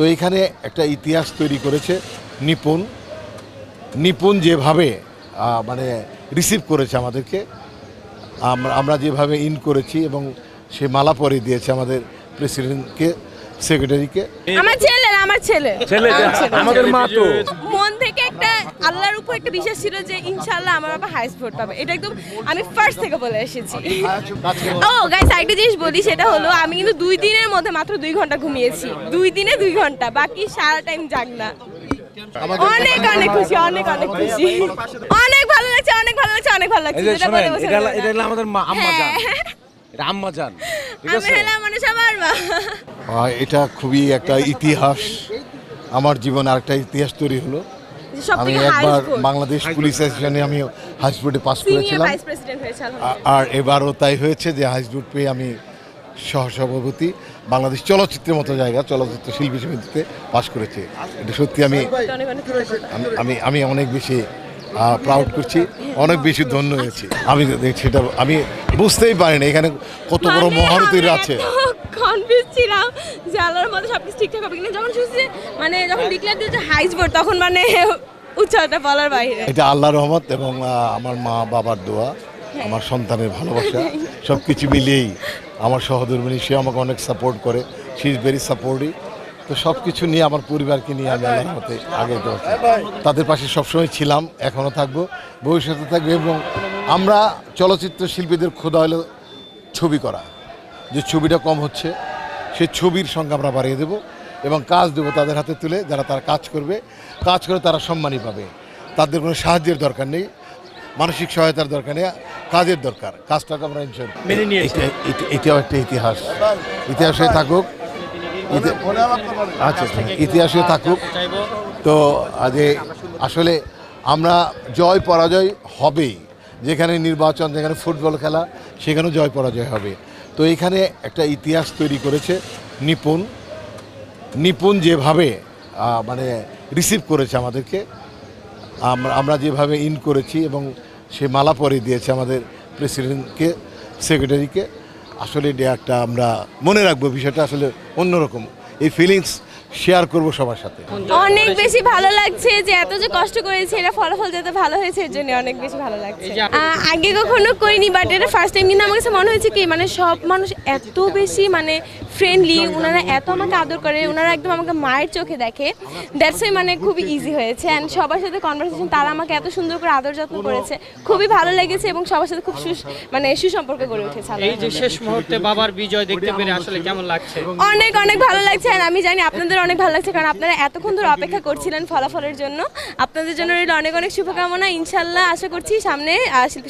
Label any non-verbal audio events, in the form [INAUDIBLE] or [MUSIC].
তো এখানে একটা ইতিহাস তৈরি করেছে নিপুণ। নিপুণ যেভাবে মানে রিসিভ করেছে আমাদেরকে আমরা আমরা যেভাবে ইন করেছি এবং সে মালা পরে দিয়েছে আমাদের প্রেসিডেন্টকে সেক্রেটারিকে আমার ছেলে আমার ছেলে। ছেলে আমাদের মা তো। মন থেকে একটা আল্লাহর উপর একটা বিশ্বাস ছিল যে ইনশাআল্লাহ আমার বাবা হাইস্ট ভোট পাবে। এটা একদম আমি ফার্স্ট থেকে বলে এসেছি। ও গাইস একটা জিনিস বলি সেটা হলো আমি কিন্তু দুই দিনের মধ্যে মাত্র দুই ঘণ্টা ঘুমিয়েছি। দুই দিনে দুই ঘণ্টা বাকি সারা টাইম জাগনা অনেক অনেক খুশি অনেক অনেক খুশি। অনেক ভালো লাগছে অনেক ভালো লাগছে অনেক ভালো লাগছে। এটা আমাদের আম্মা জান হ্যাঁ। এটা আম্মা জান ঠিক আছে? মানে সবার এটা খুবই একটা ইতিহাস। আমার জীবনে আরেকটা ইতিহাস তৈরি হলো। আমি একবার বাংলাদেশ পুলিশ অ্যাসোসিয়েশনে আমি হাইস্কুলে পাস করেছিলাম। আর এবারও তাই হয়েছে যে হাইস্কুল পেয়ে আমি সহসভাপতি। বাংলাদেশ চলচ্চিত্রের মতো জায়গা চলচ্চিত্র শিল্পী সমিতিতে পাশ করেছি। এটা সত্যি। আমি- আমি আমি অনেক বেশি প্রাউড করছি। অনেক বেশি ধন্য হয়েছি। আমি সেটা আমি বুঝতেই পারিনি এখানে কত বড় মহারতির আছে। এত কনফিউজ ছিলাম যে আল্লাহর মধ্যে সবকিছু ঠিকঠাক হবে কিনা। যখন শুনছি মানে যখন ডিক্লেয়ার দিয়েছে হাইস বোর্ড তখন মানে উচ্চতা বলার বাইরে। এটা আল্লাহ রহমত এবং আমার মা বাবার দোয়া আমার সন্তানের ভালোবাসা [LAUGHS] সব কিছু মিলিয়েই আমার সহধর্মিনী সে আমাকে অনেক সাপোর্ট করে। সি ইজ ভেরি সাপোর্টিভ তো সব কিছু নিয়ে আমার পরিবারকে নিয়ে আমি আল্লাহর মতে আগে তাদের পাশে সবসময় ছিলাম এখনও থাকব ভবিষ্যতে থাকবে এবং আমরা চলচ্চিত্র শিল্পীদের খোদা হলো ছবি করা। যে ছবিটা কম হচ্ছে সেই ছবির সংখ্যা আমরা বাড়িয়ে দেব এবং কাজ দেবো তাদের হাতে তুলে যারা তারা কাজ করবে কাজ করে তারা সম্মানই পাবে। তাদের কোনো সাহায্যের দরকার নেই মানসিক সহায়তার দরকার নেই কাজের দরকার কাজটাকে আমরা এটাও একটা ইতিহাস। ইতিহাসে থাকুক ইতি- আচ্ছা ইতিহাসে থাকুক। তো আজ আসলে আমরা জয় পরাজয় হবেই। যেখানে নির্বাচন যেখানে ফুটবল খেলা সেখানেও জয় পরাজয় হবে। তো এখানে একটা ইতিহাস তৈরি করেছে নিপুণ। নিপুণ যেভাবে মানে রিসিভ করেছে আমাদেরকে আমরা আমরা যেভাবে ইন করেছি এবং সে মালা পরে দিয়েছে আমাদের প্রেসিডেন্টকে সেক্রেটারিকে আসলে এটা একটা আমরা মনে রাখব বিষয়টা আসলে অন্যরকম। এই ফিলিংস শেয়ার করব সবার সাথে। অনেক বেশি ভালো লাগছে যে এত যে কষ্ট করেছি এটা ফলাফল যাতে ভালো হয়েছে এর জন্য অনেক বেশি ভালো লাগছে। আগে কখনো করিনি বাট এটা ফার্স্ট টাইম কিন্তু আমার কাছে মনে হয়েছে কি মানে সব মানুষ এত বেশি মানে ফ্রেন্ডলি ওনারা এত আমাকে আদর করে ওনারা একদম আমাকে মায়ের চোখে দেখে। দ্যাটস ওয়াই মানে খুবই ইজি হয়েছে। অ্যান্ড সবার সাথে কনভারসেশন তারা আমাকে এত সুন্দর করে আদর যত্ন করেছে। খুবই ভালো লেগেছে এবং সবার সাথে খুব সুস মানে সুসম্পর্ক গড়ে উঠেছে এই যে শেষ মুহূর্তে বাবার বিজয় দেখতে পেরে আসলে কেমন লাগছে? অনেক অনেক ভালো লাগছে। আর আমি জানি আপনাদের অনেক ভালো লাগছে কারণ আপনারা এতক্ষণ ধরে অপেক্ষা করছিলেন ফলাফলের জন্য। আপনাদের জন্য রইল অনেক অনেক শুভকামনা। ইনশাল্লাহ আশা করছি সামনে শিল্পী